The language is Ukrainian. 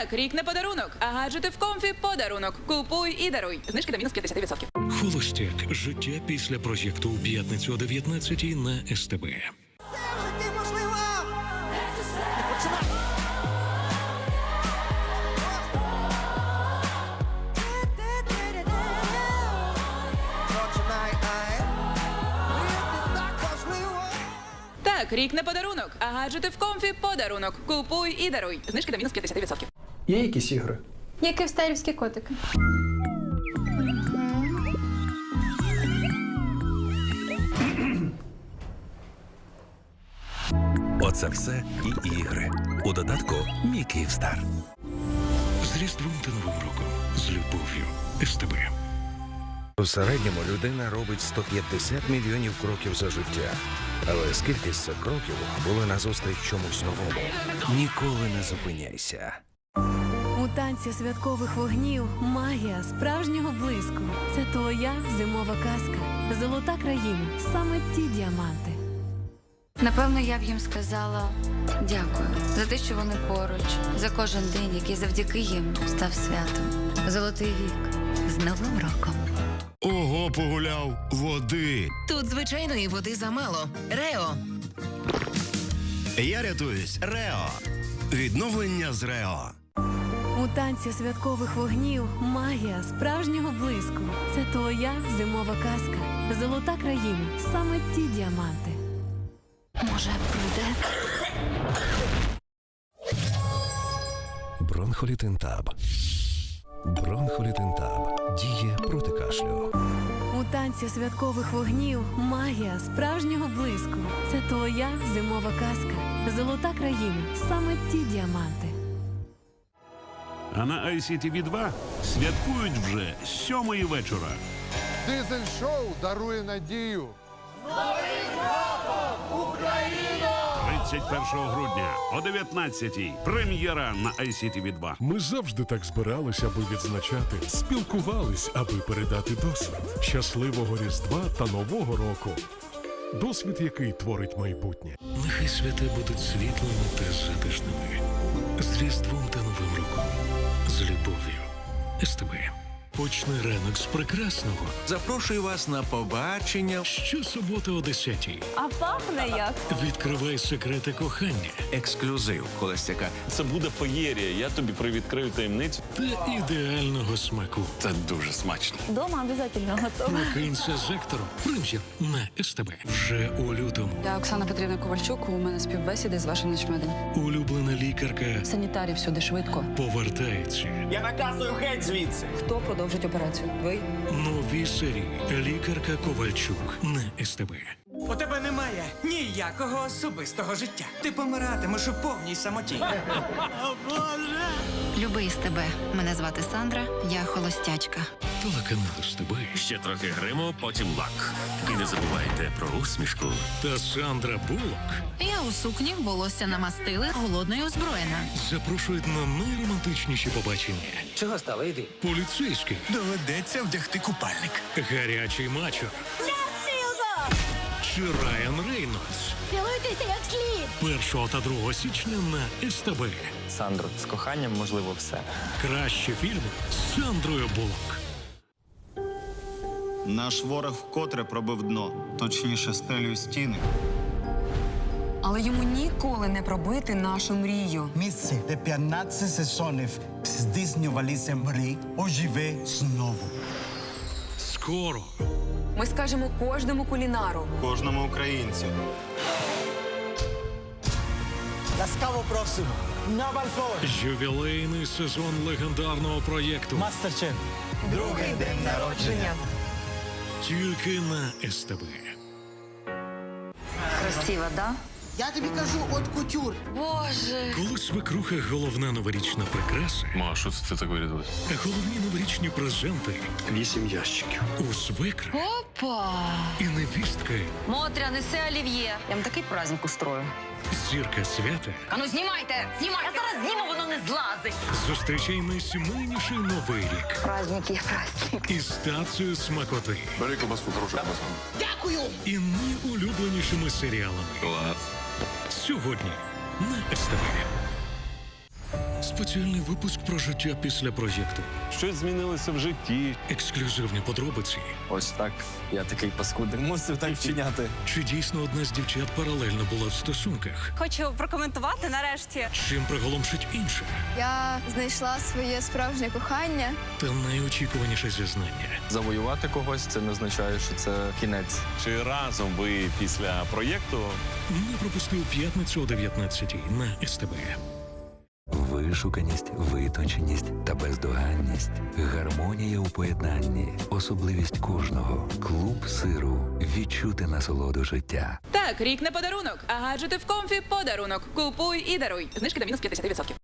Так, рік не подарунок, а гаджети в комфі подарунок. Купуй і даруй. Знижки до мінус 50%. Холостяк. Життя після проєкту у п'ятницю о 19 на СТБ. Так, рік не подарунок, а гаджети в комфі подарунок. Купуй і даруй. Знижки до мінус 50%. Є якісь ігри? Як київстарівські котики. Оце все і ігри. У додатку Мій Київстар. З Різдвом та Новим роком. З любов'ю. СТБ. У середньому людина робить 150 мільйонів кроків за життя. Але скільки з цих кроків були назустріч чомусь новому? Ніколи не зупиняйся. Танці святкових вогнів магія справжнього блиску. Це твоя зимова казка. Золота країна. Саме ті діаманти. Напевно, я б їм сказала дякую за те, що вони поруч, за кожен день, який завдяки їм став святом. Золотий вік з Новим роком. Ого, погуляв води. Тут звичайної води замало. Рео. Я рятуюсь. Рео. Відновлення з Рео. У танці святкових вогнів магія справжнього блиску. Це твоя зимова казка. Золота країна. Саме ті діаманти. Може, пройде? Бронхолітинтаб. Бронхолітинтаб. Діє проти кашлю. У танці святкових вогнів магія справжнього блиску. Це твоя зимова казка. Золота країна. Саме ті діаманти. А на ICTV 2 святкують вже сьомої вечора. Дизель шоу дарує надію. 31 грудня о 19-й. Прем'єра на ICTV 2 Ми завжди так збирались, аби відзначати, спілкувались, аби передати досвід щасливого Різдва та Нового року. Досвід, який творить майбутнє. Нехай свята будуть світлими та затишними. З Різдвом та Новим роком. З любов'ю. СТБ. Почни ранок з прекрасного. Запрошую вас на побачення. Щосуботи о 10 А пахне як? Відкривай секрети кохання Ексклюзив Холостяка. Це буде феєрія. Я тобі привідкрию таємницю. та ідеального смаку. Це дуже смачно. Дома обов'язково готова. Прокинься з Ектором. Прем'єр на СТБ. Вже у лютому. Я Оксана Петрівна Ковальчук. У мене співбесіди з вашим нічмедом. Улюблена лікарка Санітарі всюди швидко. повертається. Я наказую геть звідси. Хто продовжить операцію? Ви? Нові серії. Лікарка Ковальчук на СТБ. У тебе немає ніякого особистого життя. Ти помиратимеш у повній самоті. Любий з тебе. Мене звати Сандра, я холостячка. Телеканал СТБ Ще трохи гриму, потім лак. І не забувайте про усмішку. та Сандра Буллок Я у сукні волосся намастили, голодною озброєна. запрошують на найромантичніші побачення. Чого стало? Іди. Поліцейський, Доведеться вдягти купальник. гарячий мачо чи Райан Рейнольдс. Цілуйтеся як слід. 1 та 2 січня на СТБ. Сандро, з коханням можливо все. Кращі фільми з Сандрою Буллок. Наш ворог вкотре пробив дно, точніше стелю і стіни. Але йому ніколи не пробити нашу мрію. Місце, де 15 сезонів здійснювалися мрії, оживе знову. Скоро Ми скажемо кожному кулінару. Кожному українцю. Ласкаво просимо на балкон. ювілейний сезон легендарного проєкту Мастер-шеф. Другий день народження. тільки на СТБ. Красива, да? Я тобі кажу, от кутюр. Боже. Коли свекруха головна новорічна прикраса, Ма, що це так вирядилась? головні новорічні презенти Вісім ящиків. у свекра Опа! і невістки Мотря, неси олів'є. Я вам такий праздник устрою. зірка свята А ну знімайте! Знімайте! Я зараз зніму, воно не злазить. зустрічай найсімейніший новий рік Праздник є праздник. із стацією смакоти Бери кобасу, хорошу кобасу. і найулюбленішими серіалами. Клас. Сьогодні на СТБ. Спеціальний випуск про життя після проєкту. Щось змінилося в житті. Ексклюзивні подробиці. Ось так. Я такий паскудний мусив так вчиняти. Чи дійсно одна з дівчат паралельно була в стосунках? Хочу прокоментувати нарешті. Чим приголомшить інша? Я знайшла своє справжнє кохання. Та найочікуваніше зізнання. Завоювати когось це не означає, що це кінець. Чи разом ви після проєкту Не пропусти у п'ятницю о 19 на СТБ. Вишуканість, витонченість та бездоганність. Гармонія у поєднанні. Особливість кожного. Клуб сиру. Відчути насолоду життя. Так, рік не подарунок, а гаджети в комфі подарунок. Купуй і даруй. Знижки до мінус 50%.